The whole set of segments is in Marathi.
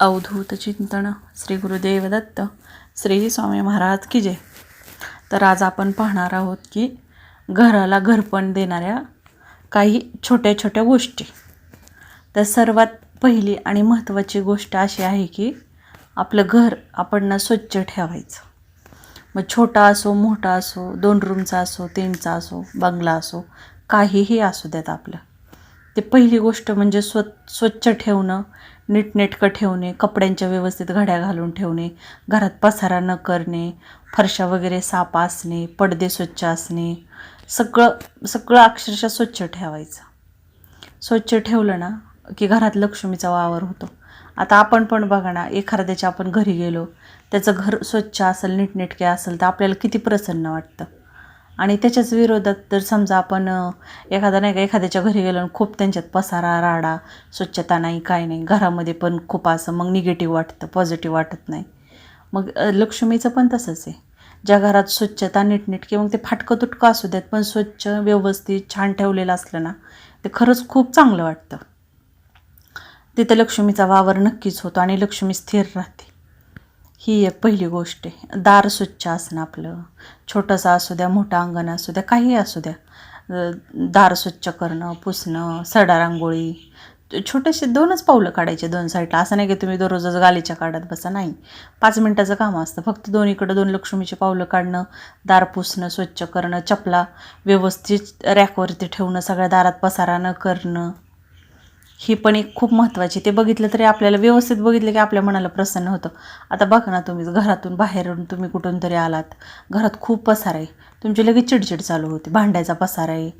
अवधूत चिंतन श्री गुरुदेव दत्त श्री स्वामी महाराज की जय. तर आज आपण पाहणार आहोत की घराला घरपण देणाऱ्या काही छोट्या छोट्या गोष्टी. तर सर्वात पहिली आणि महत्त्वाची गोष्ट अशी आहे की आपलं घर आपण ना स्वच्छ ठेवायचं. मग छोटा असो मोठा असो दोन रूमचा असो तीनचा असो बंगला असो काहीही असू द्यात आपलं. ते पहिली गोष्ट म्हणजे स्व स्वच्छ ठेवणं नीटनेटकं ठेवणे कपड्यांच्या व्यवस्थित घड्या घालून ठेवणे घरात पसारा न करणे फरशा वगैरे साफ असणे पडदे स्वच्छ असणे सगळं सगळं अक्षरशः स्वच्छ ठेवायचं. स्वच्छ ठेवलं ना की घरात लक्ष्मीचा वावर होतो. आता आपण पण बघा ना एखाद्याच्या आपण घरी गेलो त्याचं घर स्वच्छ असेल नीटनेटके असेल तर आपल्याला किती प्रसन्न वाटतं. आणि त्याच्याच विरोधात जर समजा आपण एखादा नाही का एखाद्याच्या घरी गेलो आणि खूप त्यांच्यात पसारा राडा स्वच्छता नाही काय नाही घरामध्ये पण खूप असं मग निगेटिव्ह वाटतं पॉझिटिव्ह वाटत नाही. मग लक्ष्मीचं पण तसंच आहे. ज्या घरात स्वच्छता नीटनेटकी मग ते फाटकं तुटकं असू देत पण स्वच्छ व्यवस्थित छान ठेवलेलं असलं ना ते खरंच खूप चांगलं वाटतं. तिथं लक्ष्मीचा वावर नक्कीच होतो आणि लक्ष्मी स्थिर राहते. ही एक पहिली गोष्ट आहे. दार स्वच्छ असणं आपलं. छोटंसं असू द्या मोठं अंगण असू द्या काही असू द्या. दार स्वच्छ करणं पुसणं सडा रांगोळी. छोटेसे दोनच पावलं काढायचे दोन साईडला. असं नाही की तुम्ही दररोजच गालीच्या काढत बसा. नाही. पाच मिनटाचं काम असतं. फक्त दोन्हीकडं दोन लक्ष्मीचे पावलं काढणं दार पुसणं स्वच्छ करणं चपला व्यवस्थित रॅकवरती ठेवणं सगळ्या दारात पसारा न करणं. ही पण एक खूप महत्त्वाची ते बघितलं तरी आपल्याला व्यवस्थित बघितलं की आपल्या मनाला प्रसन्न होतं. आता बघा ना तुम्ही घरातून बाहेरून तुम्ही कुठून तरी आलात. घरात खूप पसार आहे. तुमची लगेच चिडचिड चालू होते. भांड्याचा पसार आहे.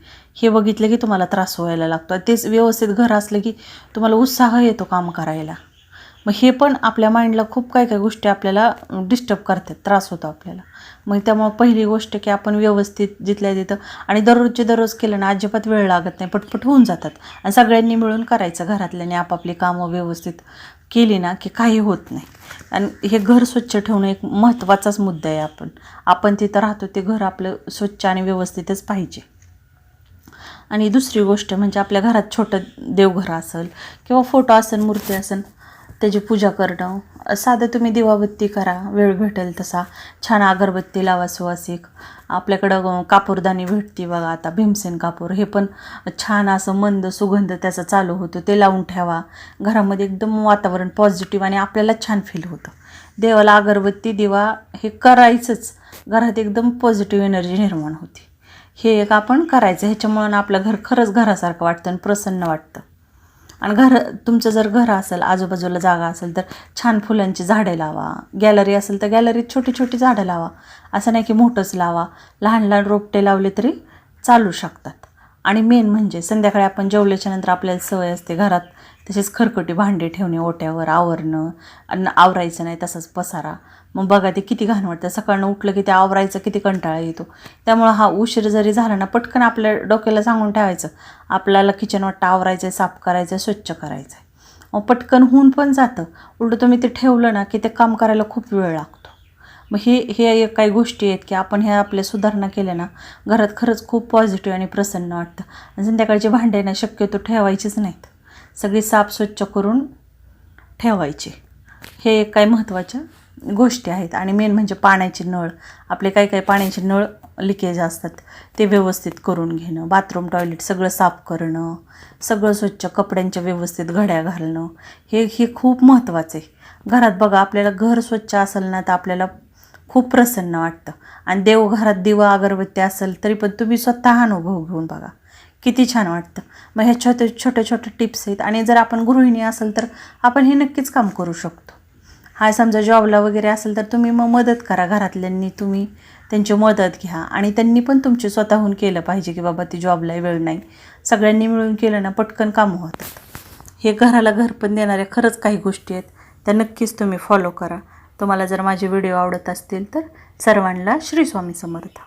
हे बघितलं की तुम्हाला त्रास व्हायला लागतो. तेच व्यवस्थित घर असलं की तुम्हाला उत्साह येतो काम करायला. मग हे पण आपल्या माइंडला खूप काही काही गोष्टी आपल्याला डिस्टर्ब करतात त्रास होतो आपल्याला. मग त्यामुळे पहिली गोष्ट की आपण व्यवस्थित जिथल्या तिथं आणि दररोजचे दररोज केलं ना अजिबात वेळ लागत नाही पटपट होऊन जातात. आणि सगळ्यांनी मिळून करायचं घरातल्याने आपापली कामं व्यवस्थित केली ना की काही होत नाही. आणि हे घर स्वच्छ ठेवणं एक महत्त्वाचाच मुद्दा आहे आपण. आपण तिथं राहतो ते घर आपलं स्वच्छ आणि व्यवस्थितच पाहिजे. आणि दुसरी गोष्ट म्हणजे आपल्या घरात छोटं देवघर असेल किंवा फोटो असेल मूर्ती असेल त्याची पूजा करणं. साधं तुम्ही दिवाबत्ती करा वेळ भेटेल तसा. छान अगरबत्ती लावा सुवासिक. आपल्याकडं कापूरदानी भेटते बघा आता भीमसेन कापूर. हे पण छान असं मंद सुगंध त्याचा चालू होतो. ते लावून ठेवा. घरामध्ये एकदम वातावरण पॉझिटिव्ह आणि आपल्याला छान फील होतं. देवाला अगरबत्ती दिवा हे करायचंच. घरात एकदम पॉझिटिव्ह एनर्जी निर्माण होते. हे एक आपण करायचं. ह्याच्यामुळं आपलं घर खरंच घरासारखं वाटतं आणि प्रसन्न वाटतं. आणि घर तुमचं जर घर असेल आजूबाजूला जागा असेल तर छान फुलांची झाडे लावा. गॅलरी असेल तर गॅलरीत छोटी छोटी झाडं लावा. असं नाही की मोठंच लावा. लहान लहान रोपटे लावले तरी चालू शकतात. आणि मेन म्हणजे संध्याकाळी आपण जेवल्याच्या नंतर आपल्याला सवय असते घरात तसेच खरकटी भांडे ठेवणे ओट्यावर आवरणं आणि आवरायचं नाही तसंच पसारा. मग बघा ते किती घाण वाटतं. सकाळनं उठलं की ते आवरायचं किती कंटाळा येतो. त्यामुळं हा उशीर जरी झाला ना पटकन आपल्या डोक्याला सांगून ठेवायचं. आपल्याला किचन वाटतं आवरायचं आहे साफ करायचं आहे स्वच्छ करायचं आहे मग पटकन होऊन पण जातं. उलटं तुम्ही ते ठेवलं ना की ते काम करायला खूप वेळ लागतो. मग हे हे एक काही गोष्टी आहेत की आपण ह्या आपल्या सुधारणा केल्या ना घरात खरंच खूप पॉझिटिव्ह आणि प्रसन्न वाटतं. आणि संध्याकाळचे भांडे ना शक्यतो ठेवायचीच नाहीत. सगळी साफ स्वच्छ करून ठेवायचे. हे एक काही महत्त्वाच्या गोष्टी आहेत आणि मेन म्हणजे पाण्याचे नळ आपले काही काही पाण्याचे नळ लिकेज असतात ते व्यवस्थित करून घेणं बाथरूम टॉयलेट सगळं साफ करणं सगळं स्वच्छ कपड्यांच्या व्यवस्थित घड्या घालणं हे हे खूप महत्त्वाचं आहे. घरात बघा आपल्याला घर स्वच्छ असेल ना तर आपल्याला खूप प्रसन्न वाटतं. आणि देवघरात दिवा अगरबत्ती असेल तरी पण तुम्ही स्वतः अनुभव घेऊन बघा. किती छान वाटतं. मग ह्या छोटे छोटे छोटे टिप्स आहेत. आणि जर आपण गृहिणी असेल तर आपण हे नक्कीच काम करू शकतो. हा समजा जॉबला वगैरे असेल तर तुम्ही मग मदत करा घरातल्यांनी. तुम्ही त्यांची मदत घ्या. आणि त्यांनी पण तुमचे स्वतःहून केलं पाहिजे की बाबा ती जॉबला वेळ नाही. सगळ्यांनी मिळून केलं ना पटकन कामं होतात हे घराला घर पण देणाऱ्या खरंच काही गोष्टी आहेत. त्या नक्कीच तुम्ही फॉलो करा. तुम्हाला जर माझे व्हिडिओ आवडत असतील तर सर्वांना श्री स्वामी समर्थ.